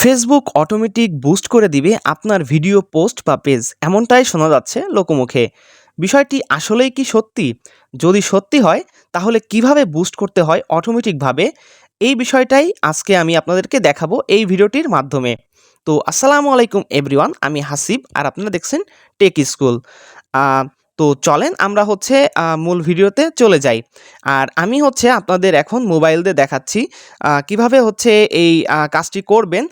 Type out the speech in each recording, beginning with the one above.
Facebook automatic boost করে দিবে আপনার ভিডিও পোস্ট বা পেজ এমনটাই শোনা যাচ্ছে লোকমুখে। বিষয়টি আসলেই কি সত্যি? যদি সত্যি হয়, তাহলে কীভাবে বুস্ট করতে হয় অটোমেটিকভাবে এই বিষয়টাই আজকে আমি আপনাদেরকে দেখাবো এই ভিডিওটির মাধ্যমে। তো আসসালামু আলাইকুম এভরিওয়ান, আমি হাসিব আর আপনারা দেখছেন টেক স্কুল। তো চলেন আমরা হচ্ছে মূল ভিডিওতে চলে যাই। আর আমি হচ্ছে আপনাদের এখন মোবাইল দিয়ে দেখাচ্ছি কীভাবে হচ্ছে এই কাজটি করবেন।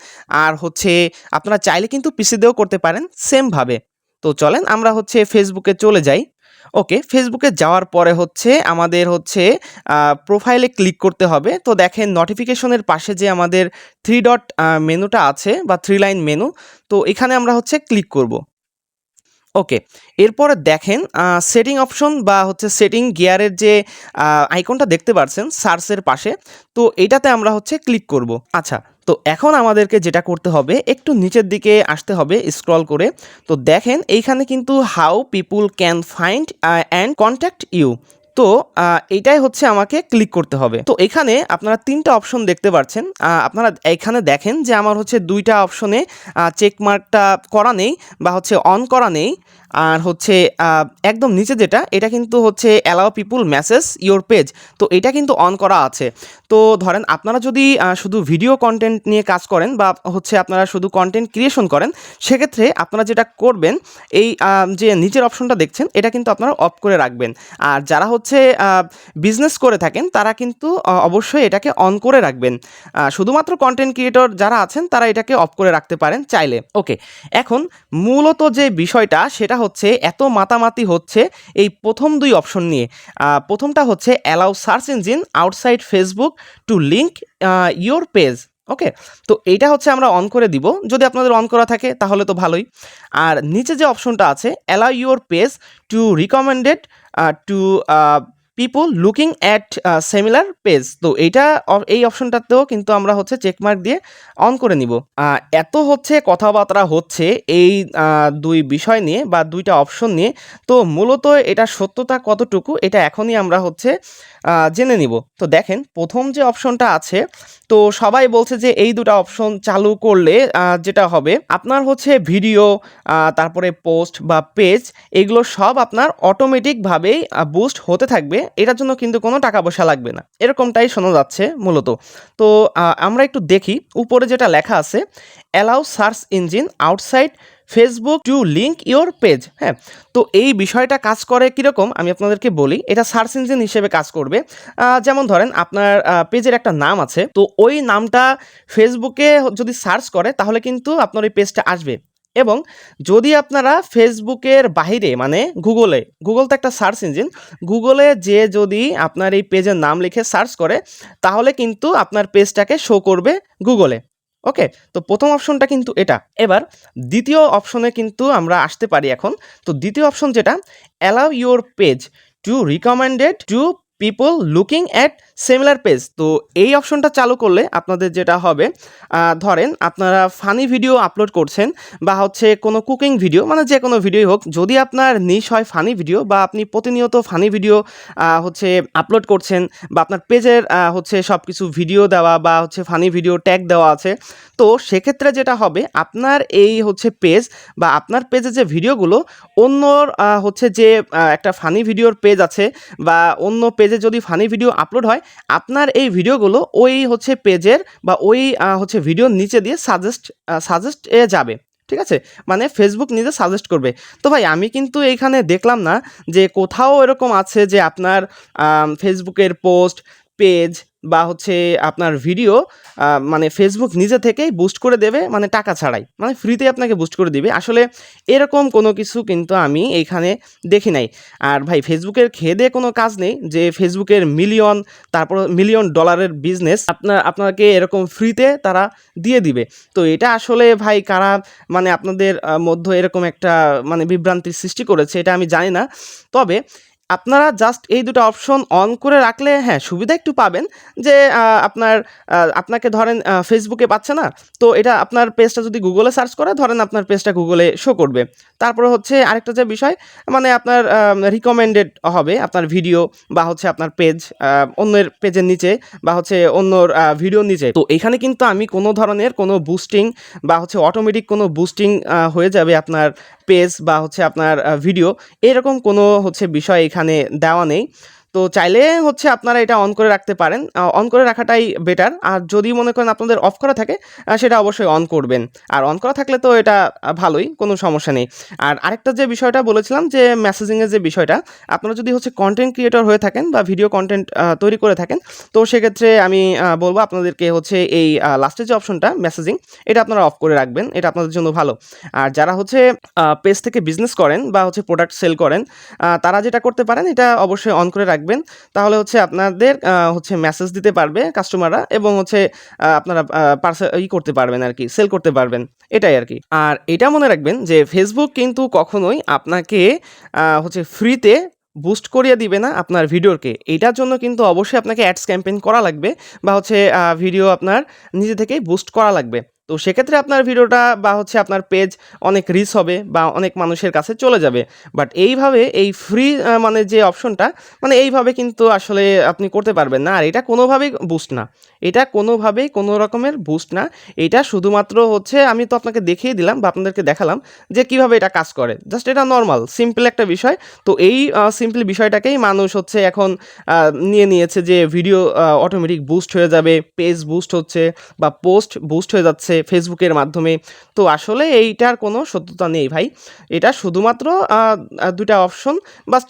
আর হচ্ছে আপনারা চাইলে কিন্তু পিসি দিয়েও করতে পারেন সেমভাবে। তো চলেন আমরা হচ্ছে ফেসবুকে চলে যাই। ওকে, ফেসবুকে যাওয়ার পরে হচ্ছে আমাদের হচ্ছে প্রোফাইলে ক্লিক করতে হবে। তো দেখেন নোটিফিকেশনের পাশে যে আমাদের থ্রি ডট মেনুটা আছে বা থ্রি লাইন মেনু তো এখানে আমরা হচ্ছে ক্লিক করব। ওকে এরপরে দেখেন সেটিং অপশন বা হচ্ছে সেটিং গিয়ারের যে আইকনটা দেখতে পাচ্ছেন সার্চের পাশে, তো এটাতে আমরা হচ্ছে ক্লিক করব। আচ্ছা তো এখন আমাদেরকে যেটা করতে হবে, একটু নিচের দিকে আসতে হবে স্ক্রল করে। তো দেখেন, এইখানে কিন্তু how people can find and contact you তো এইটাই হচ্ছে আমাকে ক্লিক করতে হবে। তো এখানে আপনারা তিনটা অপশন দেখতে পাচ্ছেন আপনারা এখানে দেখেন যে আমার হচ্ছে দুইটা অপশনে চেক মার্কটা করা নেই বা হচ্ছে অন করা নেই। আর হচ্ছে একদম নিচে যেটা, এটা কিন্তু হচ্ছে allow people message your page তো এটা কিন্তু অন করা আছে। তো ধরেন আপনারা যদি শুধু ভিডিও কন্টেন্ট নিয়ে কাজ করেন বা হচ্ছে আপনারা শুধু কন্টেন্ট ক্রিয়েশন করেন, সেক্ষেত্রে আপনারা যেটা করবেন, এই যে নিচের অপশনটা দেখছেন, এটা কিন্তু আপনারা অফ করে রাখবেন। আর যারা হচ্ছে বিজনেস করে থাকেন, তারা কিন্তু অবশ্যই এটাকে অন করে রাখবেন। শুধুমাত্র কন্টেন্ট ক্রিয়েটর যারা আছেন, তারা এটাকে অফ করে রাখতে পারেন চাইলে। ওকে এখন মূলত যে বিষয়টা, সেটা হচ্ছে, এত মাতামাতি হচ্ছে এই প্রথম দুই অপশন নিয়ে। প্রথমটা হচ্ছে allow search engine outside Facebook to link your page okay তো এইটা হচ্ছে আমরা অন করে দিব। যদি আপনাদের অন করা থাকে, তাহলে তো ভালোই। আর নিচে যে অপশনটা আছে allow your page to recommended to people looking at similar page তো এইটা এই অপশনটাতেও কিন্তু আমরা হচ্ছে চেকমার্ক দিয়ে অন করে নিব। এত হচ্ছে কথাবার্তা হচ্ছে এই দুই বিষয় নিয়ে বা দুইটা অপশন নিয়ে। তো মূলত এটা সত্যতা কতটুকু, এটা এখনই আমরা হচ্ছে জেনে নিব। তো দেখেন, প্রথম যে অপশনটা আছে, তো সবাই বলছে যে এই দুটো অপশন চালু করলে যেটা হবে, আপনার হচ্ছে ভিডিও তারপরে পোস্ট বা পেজ এগুলো সব আপনার অটোমেটিকভাবেই বুস্ট হতে থাকবে। এটার জন্য কিন্তু কোনো টাকা পয়সা লাগবে না। এরকমটাই শোনা যাচ্ছে মূলত। তো আমরা একটু দেখি। উপরে যেটা লেখা আছে allow search engine outside Facebook to link your page হ্যাঁ তো এই বিষয়টা কাজ করে কীরকম? আমি আপনাদেরকে বলি, এটা সার্চ ইঞ্জিন হিসেবে কাজ করবে। যেমন ধরেন আপনার পেজের একটা নাম আছে, তো ওই নামটা ফেসবুকে যদি সার্চ করে, তাহলে কিন্তু আপনার ওই পেজটা আসবে। এবং যদি আপনারা ফেসবুকের বাইরে মানে গুগলে গুগল তো একটা সার্চ ইঞ্জিন গুগলে যে যদি আপনার এই পেজের নাম লিখে সার্চ করে, তাহলে কিন্তু আপনার পেজটাকে শো করবে গুগলে ওকে তো প্রথম অপশনটা কিন্তু এটা। এবার দ্বিতীয় অপশনে কিন্তু আমরা আসতে পারি এখন। তো দ্বিতীয় অপশন যেটা allow your page to recommended to people looking at similar page তো এই অপশনটা চালু করলে আপনাদের যেটা হবে ধরেন আপনারা ফানি ভিডিও আপলোড করছেন বা হচ্ছে কোনো কুকিং ভিডিও মানে যে কোনো ভিডিওই হোক, যদি আপনার নিশ হয় ফানি ভিডিও বা আপনি প্রতিনিয়ত ফানি ভিডিও হচ্ছে আপলোড করছেন বা আপনার পেজের হচ্ছে সব কিছু ভিডিও দেওয়া বা হচ্ছে ফানি ভিডিও ট্যাগ দেওয়া আছে, তো সেক্ষেত্রে যেটা হবে, আপনার এই হচ্ছে পেজ বা আপনার পেজে যে ভিডিওগুলো অন্য হচ্ছে যে একটা ফানি ভিডিওর পেজ আছে বা অন্য পেজে যদি ফানি ভিডিও আপলোড হয় আপনার এই ভিডিওগুলো ওই হচ্ছে পেজের বা ওই হচ্ছে ভিডিওর নিচে দিয়ে সাজেস্ট সাজেস্ট এ যাবে, ঠিক আছে? মানে ফেসবুক নিজে সাজেস্ট করবে। তো ভাই, আমি কিন্তু এইখানে দেখলাম না যে কোথাও এরকম আছে যে আপনার ফেসবুকের পোস্ট পেজ বা হচ্ছে আপনার ভিডিও মানে ফেসবুক নিজে থেকেই বুস্ট করে দেবে মানে টাকা ছাড়াই। মানে ফ্রিতে আপনাকে বুস্ট করে দিবে। আসলে এরকম কোনো কিছু কিন্তু আমি এইখানে দেখি নাই। আর ভাই ফেসবুকের খেয়ে দিয়ে কোনো কাজ নেই যে ফেসবুকের মিলিয়ন তারপর মিলিয়ন ডলারের বিজনেস আপনার, আপনাকে এরকম ফ্রিতে তারা দিয়ে দিবে। তো এটা আসলে ভাই, কারা মানে আপনাদের মধ্যে এরকম একটা মানে বিভ্রান্তির সৃষ্টি করেছে, এটা আমি জানি না। তবে আপনারা জাস্ট এই দুটো অপশন অন করে রাখলে হ্যাঁ সুবিধা একটু পাবেন যে আপনার আপনাকে ধরেন ফেসবুকে পাচ্ছে না, তো এটা আপনার পেজটা যদি গুগলে সার্চ করে, ধরেন আপনার পেজটা গুগলে শো করবে। তারপরে হচ্ছে আরেকটা যে বিষয় মানে আপনার রিকমেন্ডেড হবে আপনার ভিডিও বা হচ্ছে আপনার পেজ অন্যের পেজের নিচে বা হচ্ছে অন্যর ভিডিওর নিচে। তো এখানে কিন্তু আমি কোনো ধরনের কোনো বুস্টিং বা হচ্ছে অটোমেটিক কোনো বুস্টিং হয়ে যাবে আপনার পেজ বা হচ্ছে আপনার ভিডিও এরকম কোনো হচ্ছে বিষয় এখানে দেওয়া নেই। তো চাইলে হচ্ছে আপনারা এটা অন করে রাখতে পারেন। অন করে রাখাটাই বেটার আর যদি মনে করেন আপনাদের অফ করা থাকে সেটা অবশ্যই অন করবেন। আর অন করা থাকলে তো এটা ভালোই, কোনো সমস্যা নেই। আর আরেকটা যে বিষয়টা বলেছিলাম যে মেসেজিংয়ের যে বিষয়টা, আপনারা যদি হচ্ছে কন্টেন্ট ক্রিয়েটর হয়ে থাকেন বা ভিডিও কন্টেন্ট তৈরি করে থাকেন, তো সেক্ষেত্রে আমি বলব আপনাদেরকে হচ্ছে এই লাস্টের যে অপশনটা মেসেজিং এটা আপনারা অফ করে রাখবেন। এটা আপনাদের জন্য ভালো। আর যারা হচ্ছে পেজ থেকে বিজনেস করেন বা হচ্ছে প্রোডাক্ট সেল করেন তারা যেটা করতে পারেন, এটা অবশ্যই অন করে রাখবেন। তাহলে হচ্ছে আপনাদের হচ্ছে মেসেজ দিতে পারবে কাস্টমাররা এবং হচ্ছে আপনারা পার্সেল ই করতে পারবেন আর কি সেল করতে পারবেন। এটাই আর কি। আর এটা মনে রাখবেন যে ফেসবুক কিন্তু কখনোই আপনাকে হচ্ছে ফ্রিতে বুস্ট করিয়ে দিবে না আপনার ভিডিওকে। এটার জন্য কিন্তু অবশ্যই আপনাকে অ্যাডস ক্যাম্পেইন করা লাগবে বা হচ্ছে ভিডিও আপনার নিজে থেকেই বুস্ট করা লাগবে। তো সেক্ষেত্রে আপনার ভিডিওটা বা হচ্ছে আপনার পেজ অনেক রিচ হবে বা অনেক মানুষের কাছে চলে যাবে। বাট এইভাবে এই ফ্রি মানে যে অপশনটা মানে এইভাবে কিন্তু আসলে আপনি করতে পারবেন না। আর এটা কোনোভাবেই বুস্ট না। এটা কোনোভাবেই কোনো রকমের বুস্ট না। এটা শুধুমাত্র হচ্ছে আমি তো আপনাকে দেখিয়ে দিলাম বা আপনাদেরকে দেখালাম যে কীভাবে এটা কাজ করে। জাস্ট এটা নর্মাল সিম্পল একটা বিষয়। তো এই সিম্পল বিষয়টাকেই মানুষ হচ্ছে এখন নিয়ে নিয়েছে যে ভিডিও অটোমেটিক বুস্ট হয়ে যাবে পেজ বুস্ট হচ্ছে বা পোস্ট বুস্ট হয়ে যাচ্ছে। ফেসবুকের মাধ্যমে। তো আসলে এইটার কোনো সত্যতা নেই ভাই। এটা শুধুমাত্র দুটা অপশন বাস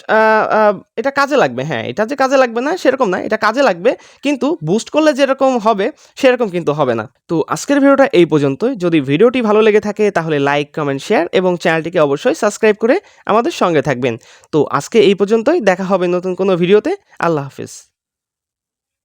এটা কাজে লাগবে হ্যাঁ এটা যে কাজে লাগবে না, সেরকম না, এটা কাজে লাগবে, কিন্তু বুস্ট করলে যেরকম হবে, সেরকম কিন্তু হবে না। তো আজকের ভিডিওটা এই পর্যন্তই। যদি ভিডিওটি ভালো লেগে থাকে, তাহলে লাইক কমেন্ট শেয়ার এবং চ্যানেলটিকে অবশ্যই সাবস্ক্রাইব করে আমাদের সঙ্গে থাকবেন। তো আজকে এই পর্যন্তই, দেখা হবে নতুন কোনো ভিডিওতে। আল্লাহ হাফিজ।